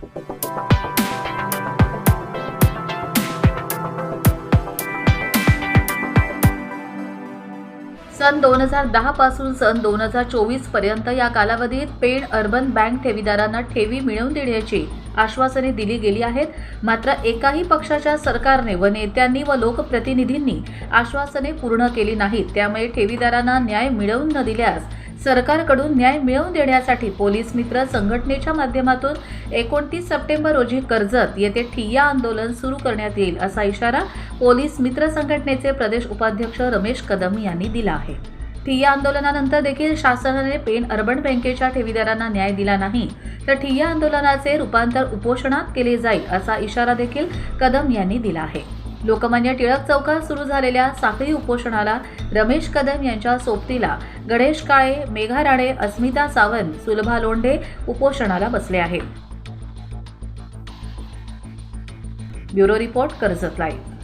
सन दोन हजार दहा पासून सन दोन हजार चोवीसपर्यंत या कालावधीत पेण अर्बन बँक ठेवीदारांना ठेवी मिळवून देण्याची आश्वासने दिली गेली आहेत. मात्र एकाही पक्षाच्या सरकारने व नेत्यांनी व लोकप्रतिनिधींनी आश्वासने पूर्ण केली नाहीत. त्यामुळे ठेवीदारांना न्याय मिळवून न दिल्यास सरकारकडून न्याय मिळवून देण्यासाठी पोलीस मित्र संघटनेच्या माध्यमातून एकोणतीस सप्टेंबर रोजी कर्जत येथे ठिय्या आंदोलन सुरू करण्यात येईल असा इशारा पोलीस मित्र संघटनेचे प्रदेश उपाध्यक्ष रमेश कदम यांनी दिला आहे. ठिय्या आंदोलनानंतर देखील शासनाने पेन अर्बन बँकेच्या ठेवीदारांना न्याय दिला नाही तर ठिय्या आंदोलनाचे रूपांतर उपोषणात केले जाईल असा इशारा देखील कदम यांनी दिला आहे. लोकमान्य टिळक चौकात सुरू झालेल्या साखळी उपोषणाला रमेश कदम यांच्या सोबतीला गणेश काळे मेघा राणे अस्मिता सावंत सुलभा लोंढे उपोषणाला बसले आहेत. Bureau report Karjat live.